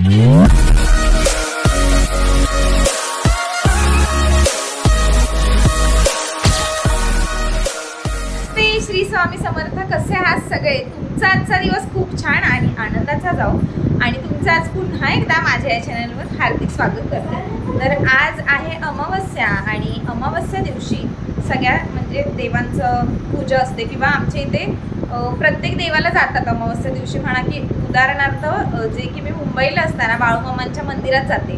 ते श्री स्वामी समर्थ कसे आहात सगळे? तुमचा आजचा दिवस खूप छान आणि आनंदाचा जाऊ आणि तुमचं आज पुन्हा एकदा माझ्या या चॅनलवर हार्दिक स्वागत करते. तर आज आहे अमावस्या आणि अमावस्या दिवशी सगळ्या म्हणजे देवांचं पूजा असते किंवा आमच्या इथे प्रत्येक देवाला जातात अमावस्या दिवशी म्हणा की उदाहरणार्थ जे की मी मुंबईला असताना बाळूमामांच्या मंदिरात जाते.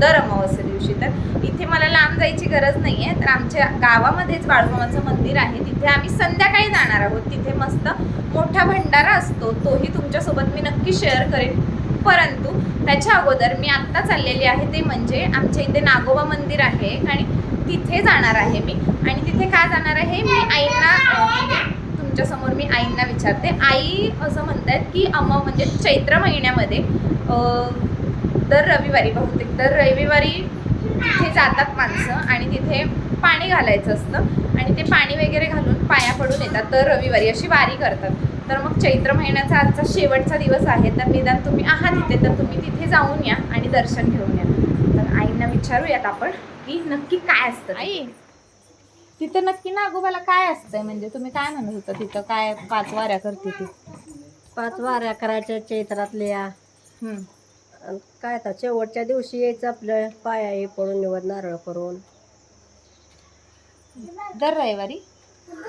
दर अमावस्या दिवशी. तर इथे मला लांब जायची गरज नाही आहे तर आमच्या गावामध्येच बाळूमामाचं मंदिर आहे. तिथे आम्ही संध्याकाळी जाणार आहोत. तिथे मस्त मोठा भंडारा असतो. तोही तुमच्यासोबत मी नक्की शेअर करेन. परंतु त्याच्या अगोदर मी आत्ता चाललेली आहे ते म्हणजे आमच्या इथे नागोबा मंदिर आहे. आणि तिथे जाणार आहे मी. आणि तिथे का जाणार आहे? मी आईंना तुमच्यासमोर मी आईंना विचारते. आई असं म्हणतात की अम म्हणजे चैत्र महिन्यामध्ये दर रविवारी बहुतेक दर रविवारी तिथे जातात माणसं आणि तिथे पाणी घालायचं असतं आणि ते पाणी वगैरे घालून पाया पडून येतात तर रविवारी अशी वारी करतात. तर मग चैत्र महिन्याचा आजचा शेवटचा दिवस आहे तर निदान तुम्ही आहात तिथे तर तुम्ही तिथे जाऊन या आणि दर्शन घेऊन या. तर आईंना विचारूयात आपण की नक्की काय असतं आई तिथे नक्की नागोबाला काय असतंय? म्हणजे तुम्ही काय म्हणत होता तिथं? काय पाच वाऱ्या करते ती? पाच वाऱ्या करायच्या चैत्रातल्या. हम्म. काय तर शेवटच्या दिवशी यायचं आपलं. पाया हे पडून निवड नारळ करून. दर रविवारी?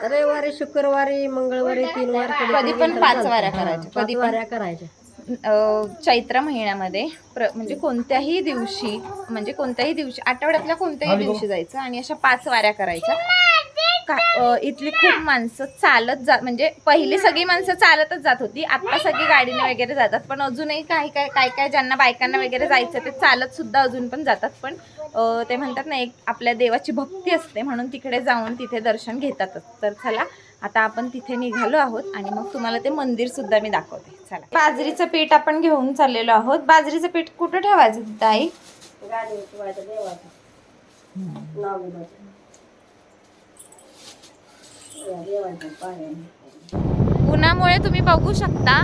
रविवारी शुक्रवारी मंगळवारी तीन वार कधी पण पाच वाऱ्या करायच्या. कधी पण. वाऱ्या करायच्या. चैत्र महिन्यामध्ये प्र म्हणजे कोणत्याही दिवशी म्हणजे कोणत्याही दिवशी आठवड्यातल्या कोणत्याही दिवशी जायचं आणि अशा पाच वाऱ्या करायच्या. का इथली खूप माणसं चालत जात म्हणजे पहिली सगळी माणसं चालतच जात होती. आता सगळी गाडीने वगैरे जातात पण अजूनही काही काय काय काय ज्यांना बायकांना वगैरे जायचं ते चालत सुद्धा अजून पण जातात. पण ते म्हणतात ना एक आपल्या देवाची भक्ती असते म्हणून तिकडे जाऊन तिथे दर्शन घेतातच. तर चला आता आपण तिथे निघालो आहोत आणि मग तुम्हाला ते मंदिर सुद्धा मी दाखवते. चला. बाजरीचं पीठ आपण घेऊन चाललेलो आहोत. बाजरीचं पीठ कुठं ठेवायचं तिथं आई? उन्हामुळे तुम्ही बघू शकता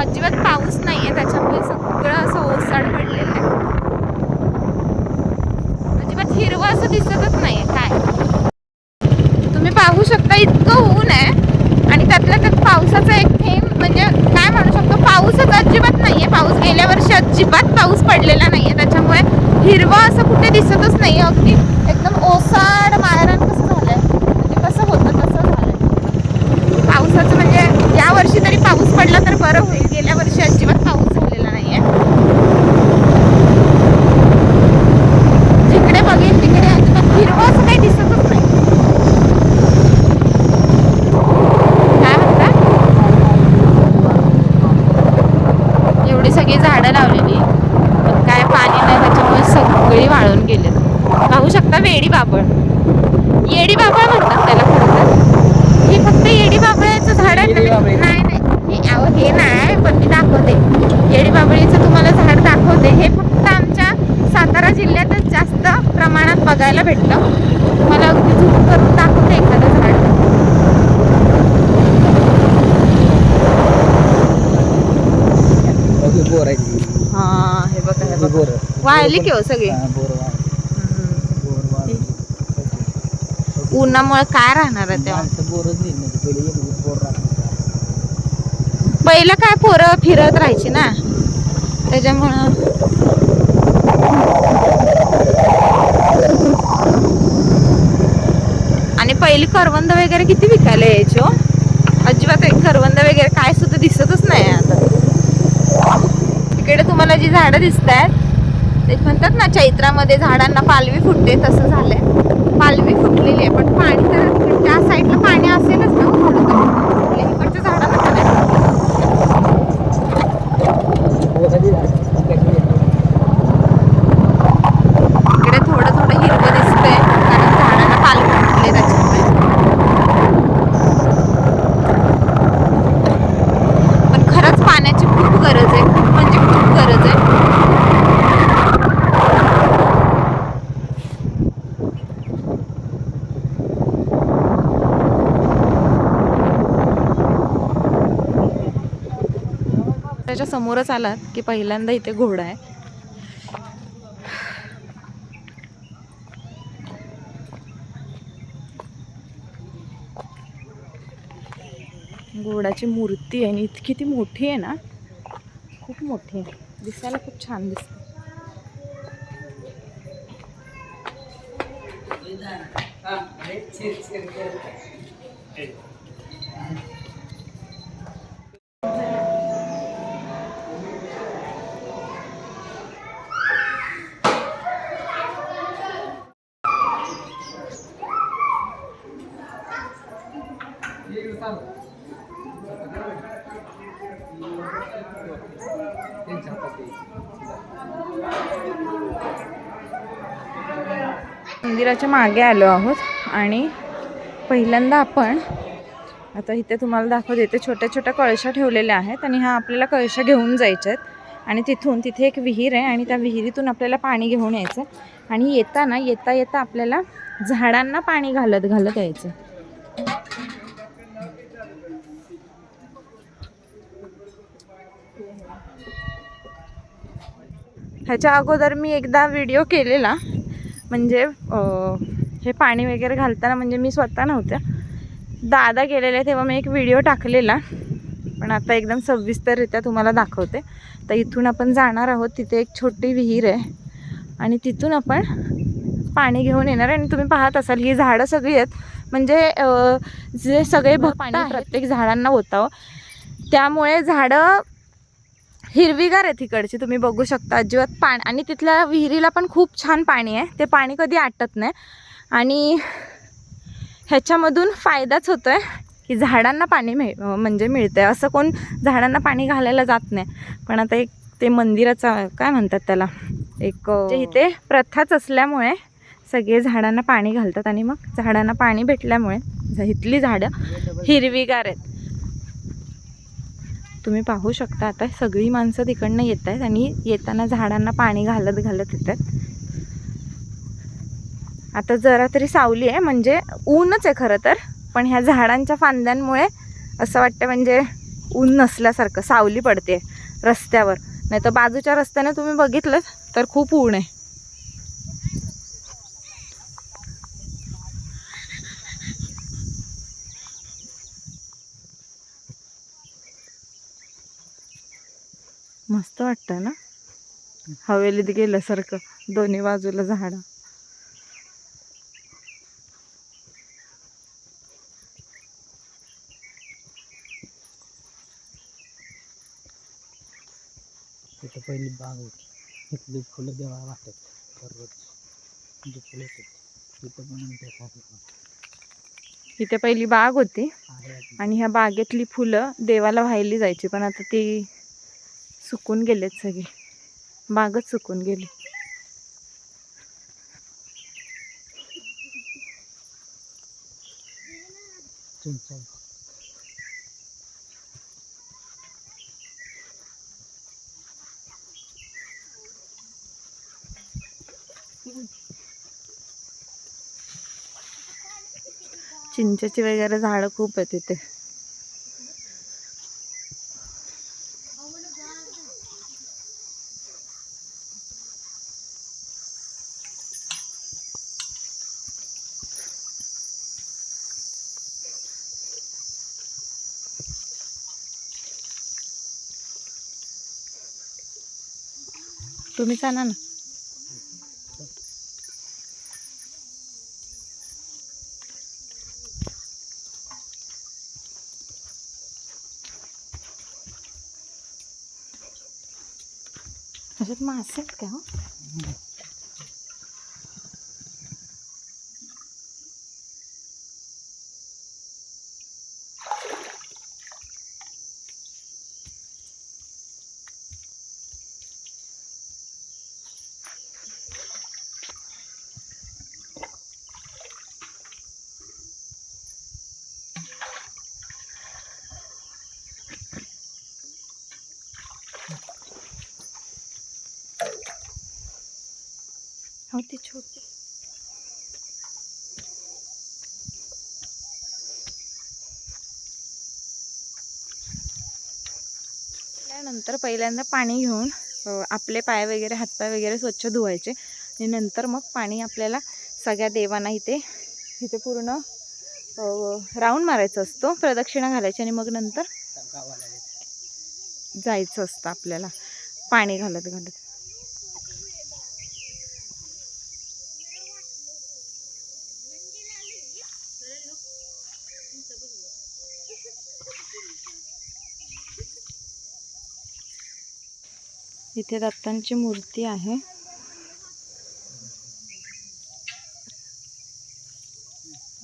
अजिबात पाऊस नाहीये त्याच्यामुळे सगळं असं ओसाड पडलेलं आहे. अजिबात हिरवं असं दिसतच नाहीये काय? पाहू शकता इतकं ऊन आहे. आणि त्यातल्या त्यात पावसाचा एक थेंब म्हणजे काय म्हणू शकतो पाऊसच अजिबात नाहीये. पाऊस गेल्या वर्षी अजिबात पाऊस पडलेला नाहीये. त्याच्यामुळे हिरवं असं कुठे दिसतच नाही अगदी एकदम ओसाड माहेरान कसं झालंय? म्हणजे कसं होतं तसं झालंय? पावसाचं म्हणजे या वर्षी तरी पाऊस पडला तर बरं होईल. गेल्या वर्षी अजिबात पाऊस झालेला नाहीये जिकडे बघेन तिकडे अजिबात हिरवं असं काही दिसतच नाही काय म्हणता एवढी सगळी झाडं लावलेली पण काय पाणी नाही त्याच्यामुळे सगळी वाळून गेले वेडी बाबळ. येडी बाबळ म्हणतात त्याला खरं तर. हे फक्त येडी बाबळाचं झाड नाही. नाही हे नाही पण मी दाखवते. येडी बाबळीचं तुम्हाला झाड दाखवते. हे फक्त आमच्या सातारा जिल्ह्यातच जास्त प्रमाणात बघायला भेटतं. तुम्हाला अगदी झूम करून दाखवते एखादं झाड. हा हे बघा हे बघा. वाळली की हो सगळी हा, बोर वाळ- बोर वाळ. उन्हामुळे काय राहणार आहे तेव्हा? माणसं बोरच नाही म्हणजे पहिले एक बोर राहत पहिलं काय पोरं फिरत राहायची ना? त्याच्यामुळं. आणि पहिली करवंद वगैरे किती विकायला यायची हो? अजिबात एक करवंद वगैरे काय सुद्धा दिसतच नाही आता. तिकडे तुम्हाला जी झाडं दिसत आहेत ते म्हणतात ना चैत्रामध्ये झाडांना पालवी फुटते तसं झालंय. पालवी फुटलेली आहे पण पाणी तर त्या साईडला पाणी असेलच ना हो थोडं तरी. आपल्या इकडच्या झाडांना का नाही बोराची झाडं. तिकडची आहेत. इकडे थोडं थोडं हिरवं दिसतंय कारण झाडांना पालवी फुटले त्याच्यामुळे पण खरंच पाण्याची खूप गरज आहे खूप म्हणजे खूप गरज आहे त्याच्या समोरच आलात की पहिल्यांदा इथे घोडा आहे घोडाची मूर्ती आहे आणि इतकी ती मोठी आहे ना खूप मोठी आहे दिसायला खूप छान दिसते मंदिराच्या मागे आलो आहोत आणि पहिल्यांदा आपण आता इथे तुम्हाला दाखवत येते छोट्या छोट्या कळशा ठेवलेल्या आहेत आणि ह्या आपल्याला कळशा घेऊन जायच्या आहेत. आणि तिथून तिथे एक विहीर आहे आणि त्या विहिरीतून आपल्याला पाणी घेऊन यायचं आहे. आणि येताना येता येता आपल्याला झाडांना पाणी घालत घालत यायचं ह्याच्या अगोदर मी एकदा व्हिडिओ केलेला. म्हणजे हे पाणी वगैरे घालताना म्हणजे मी स्वतः नव्हत्या दादा गेलेले तेव्हा मी एक व्हिडिओ टाकलेला. पण आता एकदम सविस्तररित्या तुम्हाला दाखवते. तर इथून आपण जाणार आहोत. तिथे एक छोटी विहीर आहे. आणि तिथून आपण पाणी घेऊन येणार आहे. आणि तुम्ही पाहत असाल ही झाडं सगळी आहेत. म्हणजे जे सगळे भक्त पाणी प्रत्येक झाडांना होतं त्यामुळे झाडं हिरवीगार आहे तिकडची तुम्ही बघू शकता अजिबात पाणी. आणि तिथल्या विहिरीला पण खूप छान पाणी आहे. ते पाणी कधी आटत नाही. आणि ह्याच्यामधून फायदाच होतो आहे की झाडांना पाणी मिळ म्हणजे मिळतं आहे असं कोण झाडांना पाणी घालायला जात नाही. पण आता एक ते मंदिराचा काय म्हणतात त्याला? एक इथे प्रथाच असल्यामुळे सगळे झाडांना पाणी घालतात आणि मग झाडांना पाणी भेटल्यामुळे इथली झाडं हिरवीगार आहेत. तुम्ही पाहू शकता आता सगळी माणसं तिकडनं येत आहेत आणि येताना झाडांना पाणी घालत घालत येतात आता जरा तरी सावली आहे म्हणजे ऊनच आहे खरं तर पण ह्या झाडांच्या फांद्यांमुळे असं वाटतं म्हणजे ऊन नसल्यासारखं सावली पडते रस्त्यावर. नाही तर बाजूच्या रस्त्याने तुम्ही बघितलं तर खूप ऊन आहे. मस्त वाटतं ना? हवेलीत गेल्यासारखं दोन्ही बाजूला झाडं. तिथं पहिली बाग होती. तिथली फुलं देवाला वाटतात दररोज म्हणजे फुलं येतात तिथं पण इथे पहिली बाग होती. आणि ह्या बागेतली फुलं देवाला वाहिली जायची पण आता ती सुकून गेलेत सगळे. बागच सुकून गेली. चिंचेची वगैरे झाडं खूप आहेत तिथे तुम्ही सांगा ना. ह्याच्यात मासे आहेत का हो हो ती छोटी नंतर पहिल्यांदा पाणी घेऊन आपले पाय वगैरे हातपाय वगैरे स्वच्छ धुवायचे. आणि नंतर मग पाणी आपल्याला सगळ्या देवांना इथे इथे पूर्ण राऊंड मारायचा असतो. प्रदक्षिणा घालायची आणि मग नंतर. जायचं असतं आपल्याला. पाणी घालत घालत. इथे दत्तांची मूर्ती आहे.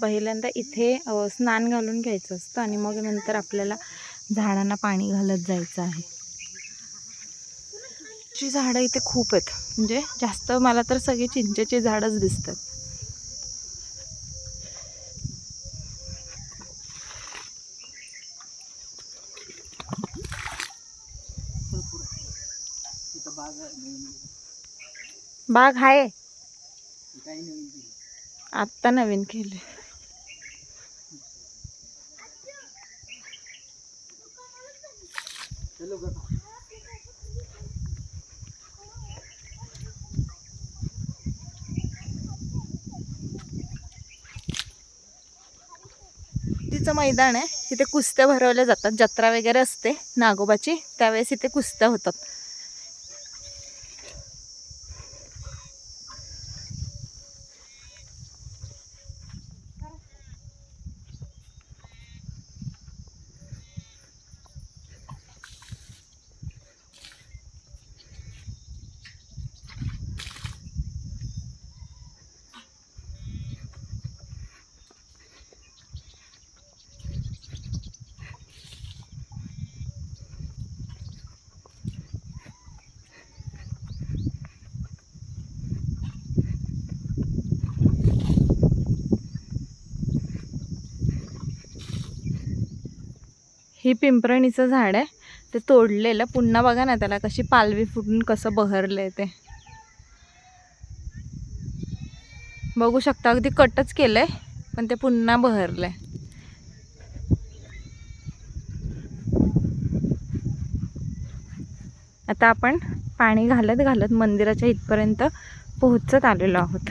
पहिल्यांदा इथे स्नान घालून घ्यायचं असतं आणि मग नंतर आपल्याला झाडांना पाणी घालत जायचं आहे. ची झाडं इथे खूप आहेत. म्हणजे जास्त मला तर सगळी चिंचेची झाडच दिसतात. बाग आहे. नवीन बाग आहे ती काही नवीन दिली आत्ता नवीन केले. तिचं मैदान आहे. तिथे कुस्त्या भरवल्या जातात. जत्रा वगैरे असते नागोबाची. त्यावेळेस इथे कुस्त्या होतात. ही पिंपरणीचं झाड आहे. ते तोडलेलं. पुन्हा बघा ना त्याला कशी पालवी फुटून कसं बहरलं आहे ते. बघू शकता अगदी कटच केलंय पण ते पुन्हा बहरलंय. आता आपण पाणी घालत घालत मंदिराच्या इथपर्यंत पोहोचत आलेलो आहोत.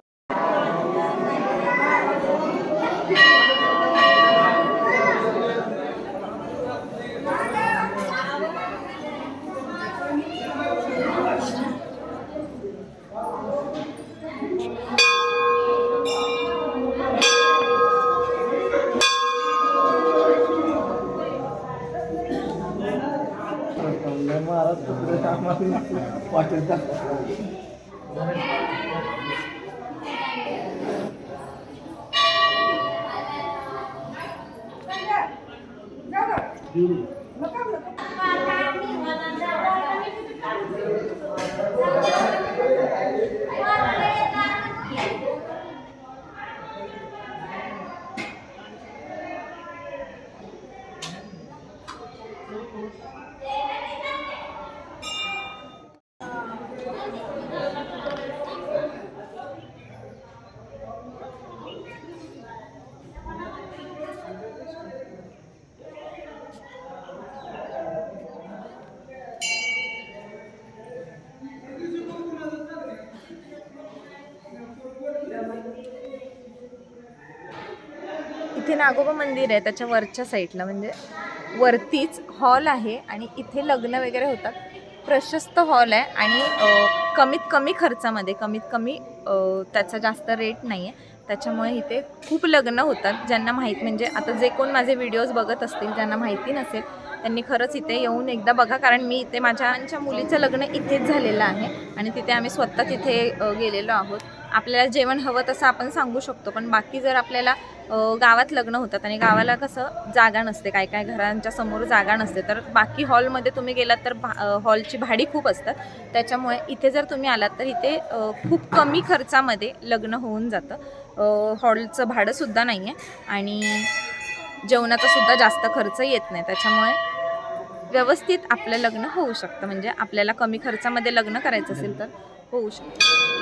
इथे नागोबा मंदिर आहे त्याच्या वरच्या साईडला म्हणजे वरतीच हॉल आहे आणि इथे लग्न वगैरे होतात. प्रशस्त हॉल आहे आणि कमीत कमी खर्चामध्ये कमीत कमी त्याचा जास्त रेट नाही आहे त्याच्यामुळे इथे खूप लग्न होतात. ज्यांना माहीत म्हणजे आता जे कोण माझे व्हिडिओज बघत असतील ज्यांना माहिती नसेल त्यांनी खरंच इथे येऊन एकदा बघा. कारण मी इथे माझ्या मुलीचं लग्न इथेच झालेलं आहे आणि तिथे आम्ही स्वतः तिथे गेलेलो आहोत. आपल्याला जेवण हवं तसं आपण सांगू शकतो पण बाकी जर आपल्याला गावात लग्न होतात आणि गावाला कसं जागा नसते काय काय घरांच्या समोर जागा नसते. तर बाकी हॉलमध्ये तुम्ही गेलात तर भा हॉलची भाडी खूप असतात. त्याच्यामुळे इथे जर तुम्ही आलात तर इथे खूप कमी खर्चामध्ये लग्न होऊन जातं. हॉलचं भाडंसुद्धा नाही आहे आणि जेवणाचा सुद्धा जास्त खर्च येत नाही. त्याच्यामुळे व्यवस्थित आपलं लग्न होऊ शकतं. म्हणजे आपल्याला कमी खर्चामध्ये लग्न करायचं असेल तर होऊ शकतं.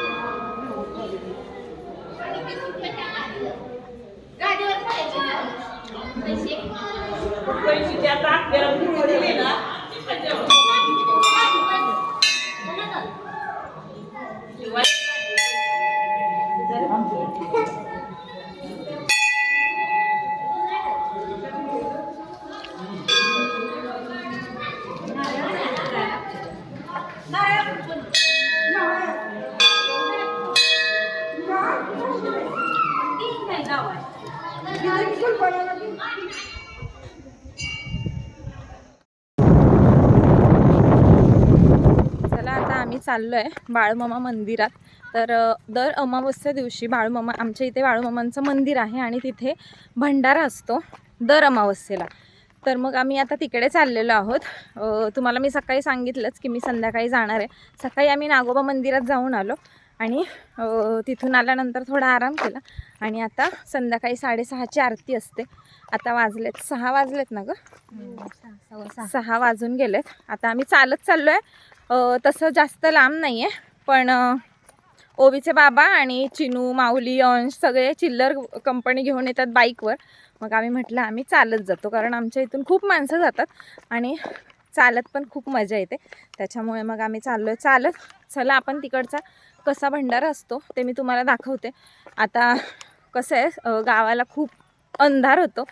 चला चाललो आहे बाळूमामा मंदिरात. तर दर अमावस्या दिवशी बाळूमामा आमच्या इथे बाळूमामांचं मंदिर आहे आणि तिथे भंडारा असतो दर अमावस्येला. तर मग आम्ही आता तिकडे चाललेलो आहोत. तुम्हाला मी सकाळी सांगितलंच की मी संध्याकाळी जाणार आहे. सकाळी आम्ही नागोबा मंदिरात जाऊन आलो आणि तिथून आल्यानंतर थोडा आराम केला आणि आता संध्याकाळी साडेसहाची आरती असते. आता वाजलेत सहा वाजलेत ना गं? सहा वाजून गेलेत. आता आम्ही चालत चाललो आहे तसं जास्त लांब नाही आहे पण ओवीचे बाबा आणि चिनू माऊली अंश सगळे चिल्लर कंपनी घेऊन येतात बाईकवर. मग आम्ही म्हटलं आम्ही चालत जातो कारण आमच्या इथून खूप माणसं जातात आणि चालत पण खूप मजा येते. त्याच्यामुळे मग आम्ही चाललो आहे चालत. चला आपण तिकडचा कसा भंडारा असतो ते मी तुम्हाला दाखवते. आता कसं आहे गावाला खूप अंधार होतो.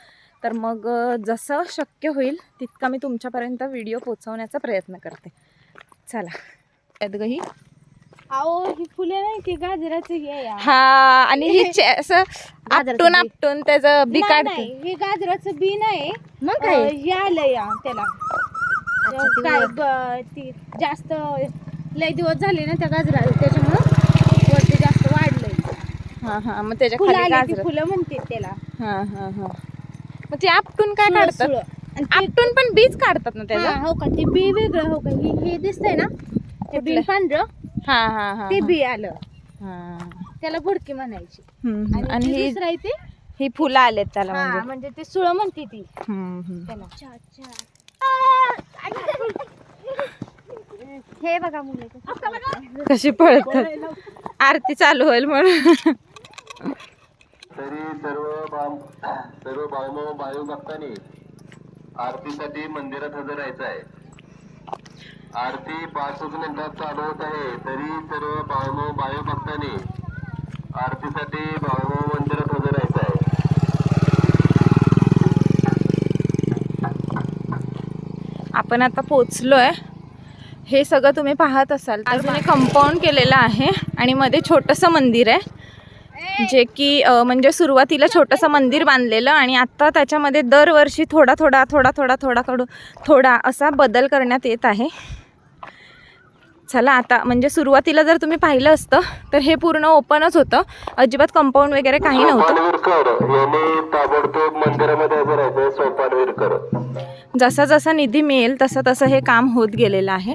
तर मग जसं शक्य होईल तितका मी तुमच्यापर्यंत व्हिडिओ पोचवण्याचा प्रयत्न करते. चला. यात गं ही. अहो ही फुले नाही ती गाजराची हे आहे. हा आणि ही चे- असं आपटून. आपटून त्याचं बी नाही, काढते. नाही, हे गाजराचं बी नाही. मग अं, काय हे आलं या त्याला. अच्छा, ती काय वर- ब- ती जास्त लय दिवस झाले ना त्या गाजरा त्याच्यामुळं वरती जास्त वाढलंय. हा हा मग त्याच्या फुलं खाली आली ती गाजर. फुलं म्हणते त्याला. हा हा हा. मग ते आपटून काय सुळं- काढतात? सुळं. आपटून पण बीज काढतात ना त्याचं हा, हो का? ते बी वेगळं हो का? हे हे दिसतंय ना? ते बी कुठलं? पांढरं. हा हा हा ते. बी आलं. हा. त्याला बुडकी म्हणायची. हम्म, हम्म. आणि ही दुसरं आहे ते? ही फुलं आलेत त्याला हा, म्हणजे. म्हणजे ते सुळ म्हणते ती. हम्म, हम्म. त्याला. हे बघा मुलं कशी पळतात. आरती चालू होईल म्हणून. तरी सर्व भाव सर्व भावनो भावी भक्तांनी आरतीसाठी मंदिरात हजर राहायचं आहे. आरती पाच मिनिटात चालू होत आहे. तरी सर्व भावनो भावी भक्तांनी आरतीसाठी भावनो मंदिरात हजर राहायचं आहे. आपण आता पोचलोय. हे सगळं तुम्ही पाहत असाल. अजून कंपाऊंड केलेलं आहे आणि मध्ये छोटंसं मंदिर आहे. जे की म्हणजे सुरुवातीला छोटंसं मंदिर बांधलेलं आणि आत्ता त्याच्यामध्ये दरवर्षी थोडा थोडा थोडा थोडा थोडा कडू थोडा असा बदल करण्यात येत आहे. चला आता म्हणजे सुरुवातीला जर तुम्ही पाहिलं असतं तर हे पूर्ण ओपनच होतं. अजिबात कंपाऊंड वगैरे काही नव्हतं. जसा जसा निधी मिळेल तसं तसं हे काम होत गेलेलं आहे.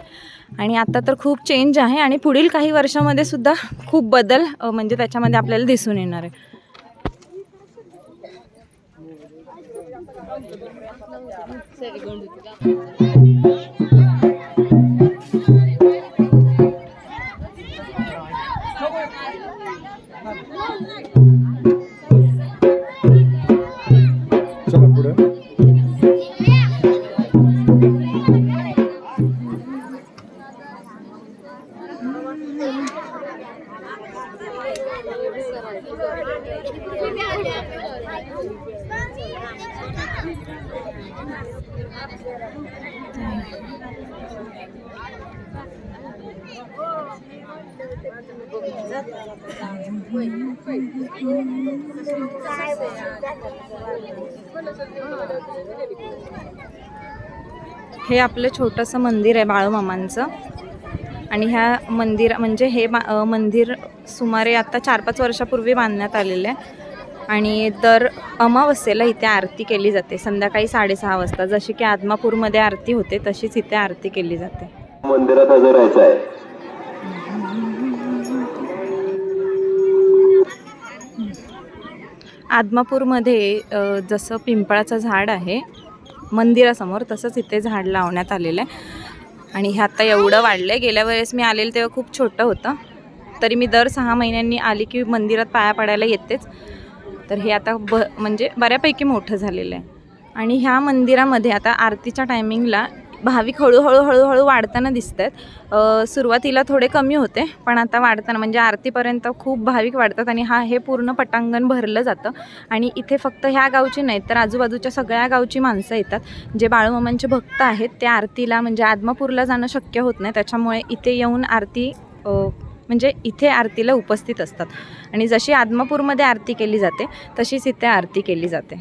आणि आता तर खूप चेंज आहे आणि पुढील काही वर्षामध्ये सुद्धा खूप बदल म्हणजे त्याच्यामध्ये आपल्याला दिसून येणार आहे. हे आपलं छोटंसं मंदिर आहे बाळूमामांचं. आणि ह्या मंदिर म्हणजे हे बा मंदिर सुमारे आता चार पाच वर्षापूर्वी बांधण्यात आलेलं आहे. आणि दर अमावस्येला इथे आरती केली जाते. संध्याकाळी साडेसहा वाजता. जशी की आदमापूरमध्ये आरती होते तशीच इथे आरती केली जाते. मंदिरात हजर राहायचं आहे. आदमापूरमध्ये जसं पिंपळाचं झाड आहे मंदिरासमोर तसंच इथे झाड लावण्यात आलेलं आहे. आणि हे आता एवढं वाढलं आहे गेल्या वेळेस मी आलेलं तेव्हा खूप छोटं होतं. तरी मी दर सहा महिन्यांनी आली की मंदिरात पाया पडायला येतेच. तर हे आता ब म्हणजे बऱ्यापैकी मोठं झालेलं आहे. आणि ह्या मंदिरामध्ये आता आरतीच्या टायमिंगला भाविक हळूहळू हळूहळू वाढताना दिसत आहेत सुरुवातीला थोडे कमी होते पण आता वाढताना म्हणजे आरतीपर्यंत खूप भाविक वाढतात आणि हा हे पूर्ण पटांगण भरलं जातं. आणि इथे फक्त ह्या गावची नाही तर आजूबाजूच्या सगळ्या गावची माणसं येतात. जे बाळूमामांचे भक्त आहेत ते आरतीला म्हणजे आदमापूरला जाणं शक्य होत नाही. त्याच्यामुळे इथे येऊन आरती म्हणजे इथे आरतीला उपस्थित असतात. आणि जशी आदमापूरमध्ये आरती केली जाते तशीच इथे आरती केली जाते.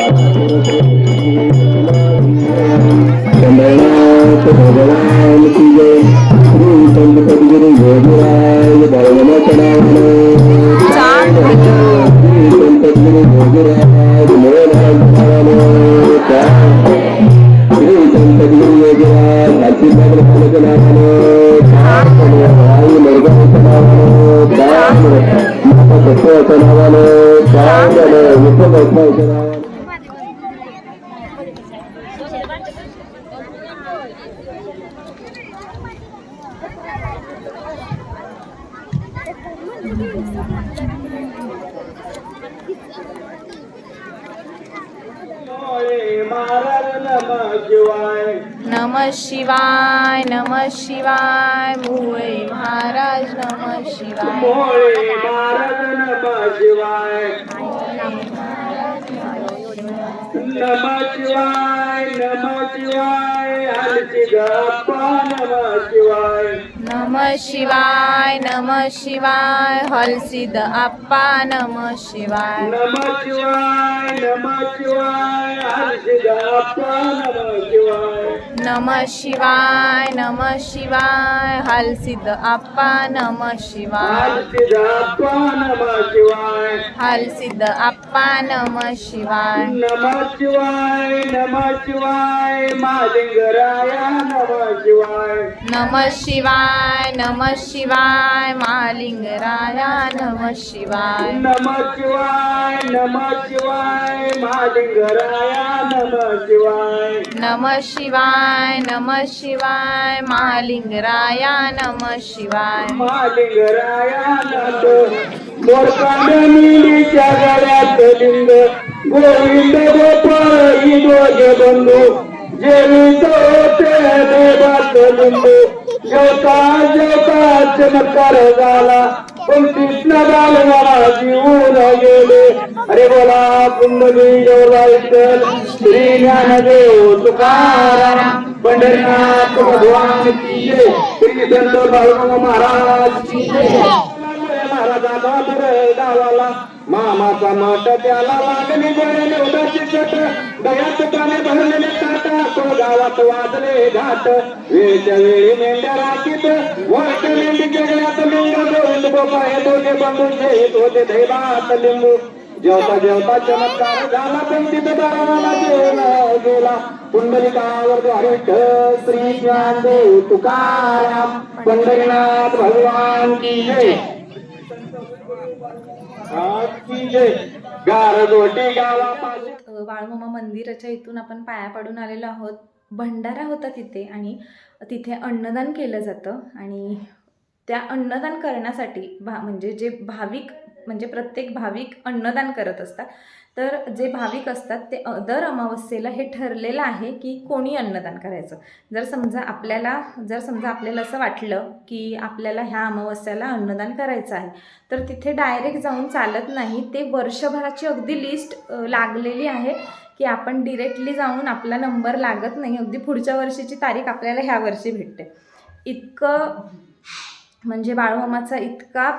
ரமணாய பகவானுக்கு தந்து படுகிற யோகராய பரமகடானே தந்துகிற யோகராய மோகனாய மருகனாய மருகனாய आई मर्गाचनावनो माता सत्वाचनावनो काय विठ्ठल नम शिवाय। नम शिवाय। मुळे महाराज नम शिवाय नम शिवाय नम शिवाय गप्पा नम शिवाय नम शिवाय नम शिवाय हलसिद आप्पा नम शिवाय नम शिवाय नम शिवाय हलची गप्पा नम शिवाय नम शिवाय नम शिवाय हलसिद आप्पा नम शिवाय हलची गप्पा नम शिवाय हलसिद आप्पा नम शिवाय नम शिवाय नम शिवाय महालिंगराया नम शिवाय. नम शिवाय नम शिवाय महालिंगराया नम शिवाय. नम शिवाय नम शिवाय महालिंगराया नम शिवाय. नम शिवाय नम शिवाय महालिंगराया नम शिवाय. महालिंगराया नाथ मोरकांड मिलीच्या गळ्यात लिंग गोविंद गोपाळ दोघे बंधू जेवित होते देवात लिंबू जेवता जेवता चमत्कार झाला पण कृष्ण बालवाला जीवन गेले अरे बोला कुंडली जेवला श्री ज्ञानदेव तुकाराम पंढरीनाथ भगवान की जय. श्री बाळूमामा महाराज की जय गावाला मामाचा माट त्याला लागली बरे निवडाची चट दयात पाने भरलेले ताटा. तो गावात वाजले घाट. वेळच्या वेळी मेंढ्या राखीत. वाट मेंढी जगण्यात लिंग गोविंद बोपा हे दोघे बंधून घेत होते दैवात लिंबू. जेवता जेवता चमत्कार झाला पंडित बाळाला जेवण गेला. पुंडलिकावर हरी विठ्ठल श्री ज्ञानदेव तुकाराम. पंढरीनाथ भगवान की जय आज की जय गारगोटी गावापाशी अ, बाळूमामा मंदिराच्या इथून आपण पाया पडून आलेलो आहोत. भंडारा होता तिथे आणि तिथे अन्नदान केलं जातं आणि त्या अन्नदान करण्यासाठी भा म्हणजे जे भाविक म्हणजे प्रत्येक भाविक अन्नदान करत असतात. तर जे भाविक असतात ते दर अमावस्येला हे ठरलेलं आहे की कोणी अन्नदान करायचं. जर समजा आपल्याला जर समजा आपल्याला असं वाटलं की आपल्याला ह्या अमावस्याला अन्नदान करायचं आहे तर तिथे डायरेक्ट जाऊन चालत नाही. ते वर्षभराची अगदी लिस्ट लागलेली आहे की आपण डिरेक्टली जाऊन आपला नंबर लागत नाही. अगदी पुढच्या वर्षीची तारीख आपल्याला ह्या वर्षी भेटते. इतकं म्हणजे बाळूमामाचा इतका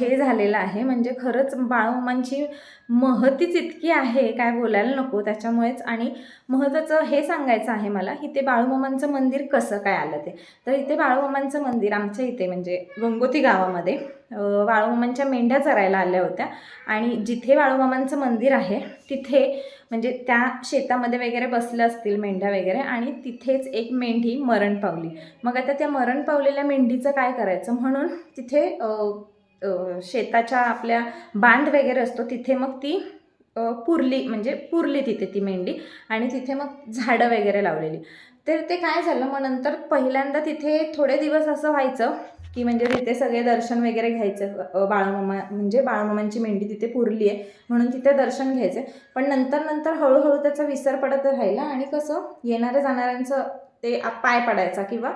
हे झालेला आहे. म्हणजे खरंच बाळूमामांची महतीच इतकी आहे काय बोलायला नको त्याच्यामुळेच. आणि महत्त्वाचं हे सांगायचं आहे मला की ते बाळूमामांचं मंदिर कसं काय आलं ते. तर इथे बाळूमामांचं मंदिर आमच्या इथे म्हणजे गंगोती गावामध्ये बाळूमामांच्या मेंढ्या चरायला आल्या होत्या. आणि जिथे बाळूमामांचं मंदिर आहे तिथे म्हणजे त्या शेतामध्ये वगैरे बसलं असतील मेंढ्या वगैरे आणि तिथेच एक मेंढी मरण पावली. मग आता त्या मरण पावलेल्या मेंढीचं काय करायचं? म्हणून तिथे शेताच्या आपल्या बांध वगैरे असतो तिथे मग ती पुरली म्हणजे पुरली तिथे ती मेंढी आणि तिथे मग झाडं वगैरे लावलेली. तर ते काय झालं? मग नंतर पहिल्यांदा तिथे थोडे दिवस असं व्हायचं की म्हणजे तिथे सगळे दर्शन वगैरे घ्यायचं बाळमामा म्हणजे बाळमामांची मेंढी तिथे पुरली आहे म्हणून तिथे दर्शन घ्यायचं. पण नंतर नंतर हळूहळू त्याचा विसर पडत राहिला आणि कसं येणाऱ्या जाणाऱ्यांचं ते पाय पडायचा किंवा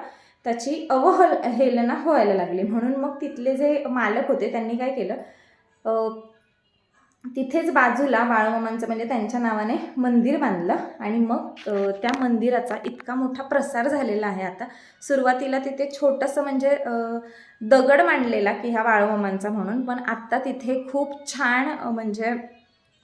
त्याची अवहल हेलना व्हायला लागली. म्हणून मग तिथले जे मालक होते त्यांनी काय केलं तिथेच बाजूला बाळमामांचं म्हणजे त्यांच्या नावाने मंदिर बांधलं आणि मग त्या मंदिराचा इतका मोठा प्रसार झालेला आहे आता. सुरुवातीला तिथे छोटंसं म्हणजे दगड मांडलेला की ह्या बाळमामांचा म्हणून पण आत्ता तिथे खूप छान म्हणजे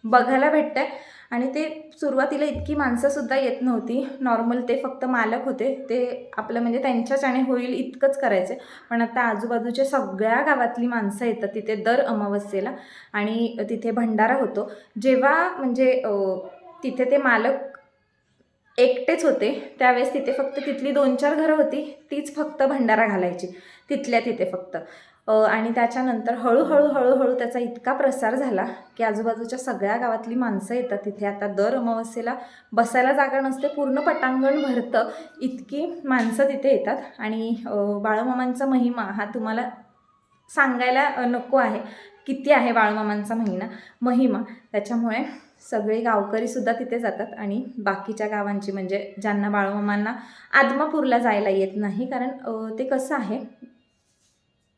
बघायला भेटतंय. आणि ते सुरुवातीला इतकी माणसंसुद्धा येत नव्हती. नॉर्मल ते फक्त मालक होते. ते आपलं म्हणजे त्यांच्याच्याने होईल इतकंच करायचे. पण आता आजूबाजूच्या सगळ्या गावातली माणसं येतात तिथे दर अमावस्येला. आणि तिथे भंडारा होतो. जेव्हा म्हणजे तिथे ते मालक एकटेच होते त्यावेळेस तिथे फक्त तिथली दोन चार घरं होती तीच फक्त भंडारा घालायची. तिथल्या तिथे फक्त. आणि त्याच्यानंतर हळूहळू हळूहळू त्याचा इतका प्रसार झाला की आजूबाजूच्या सगळ्या गावातली माणसं येतात तिथे. आता दर अमावस्येला बसायला जागा नसते पूर्ण पटांगण भरतं इतकी माणसं तिथे येतात. आणि बाळमामांचा बाळूमामांचा महिमा हा तुम्हाला सांगायला नको आहे. किती आहे बाळूमामांचा महिना? महिमा. त्याच्यामुळे सगळे गावकरीसुद्धा तिथे जातात आणि बाकीच्या गावांची म्हणजे ज्यांना बाळूमामांना आदमापूरला जायला येत नाही कारण ते कसं आहे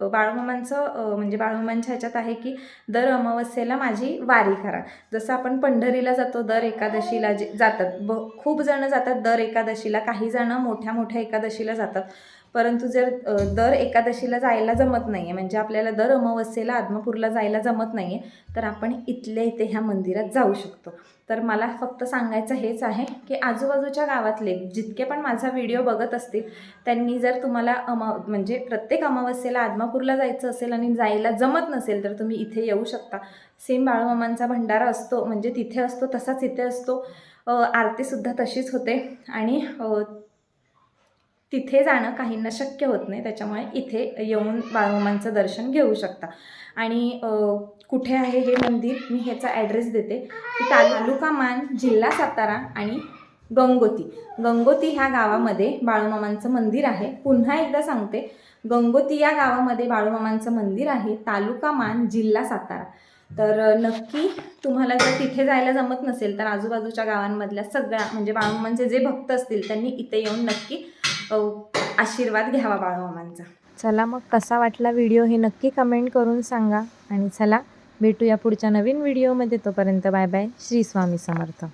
बाळूमामांचं म्हणजे बाळूमामांच्या ह्याच्यात आहे की दर अमावस्येला माझी वारी करा. जसं आपण पंढरीला जातो दर एकादशीला जे जातात. ब खूप जणं जातात दर एकादशीला. काही जणं मोठ्या मोठ्या एकादशीला जातात. परंतु जर दर एकादशीला जायला जमत नाही आहे म्हणजे आपल्याला दर अमावस्येला आदमापूरला जायला जमत नाही आहे तर आपण इथल्या इथे ह्या मंदिरात जाऊ शकतो. तर मला फक्त सांगायचं हेच आहे की आजूबाजूच्या गावातले जितके पण माझा व्हिडिओ बघत असतील त्यांनी जर तुम्हाला अमा म्हणजे प्रत्येक अमावस्येला आदमापूरला जायचं असेल आणि जायला जमत नसेल तर तुम्ही इथे येऊ शकता. सेम बाळूमामांचा भंडारा असतो म्हणजे तिथे असतो तसाच इथे असतो. आरतीसुद्धा तशीच होते आणि तिथे जाणं काहींना शक्य होत नाही त्याच्यामुळे इथे येऊन बाळूमामांचं दर्शन घेऊ शकता. आणि कुठे आहे हे मंदिर मी ह्याचा ॲड्रेस देते. की तालुका मान जिल्हा सातारा आणि गंगोती. गंगोती ह्या गावामध्ये बाळूमामांचं मंदिर आहे. पुन्हा एकदा सांगते गंगोती या गावामध्ये बाळूमामांचं मंदिर आहे तालुका मान जिल्हा सातारा. तर नक्की तुम्हाला जर तिथे जायला जमत नसेल तर आजूबाजूच्या गावांमधल्या सगळ्या म्हणजे बाळूमामांचे जे भक्त असतील त्यांनी इथे येऊन नक्की आशीर्वाद घ्यावा बाळूमामांचा. चला मग कसा वाटला व्हिडिओ हे नक्की कमेंट करून सांगा. आणि चला भेटूया पुढच्या नवीन व्हिडिओमध्ये तोपर्यंत बाय बाय. श्री स्वामी समर्थ.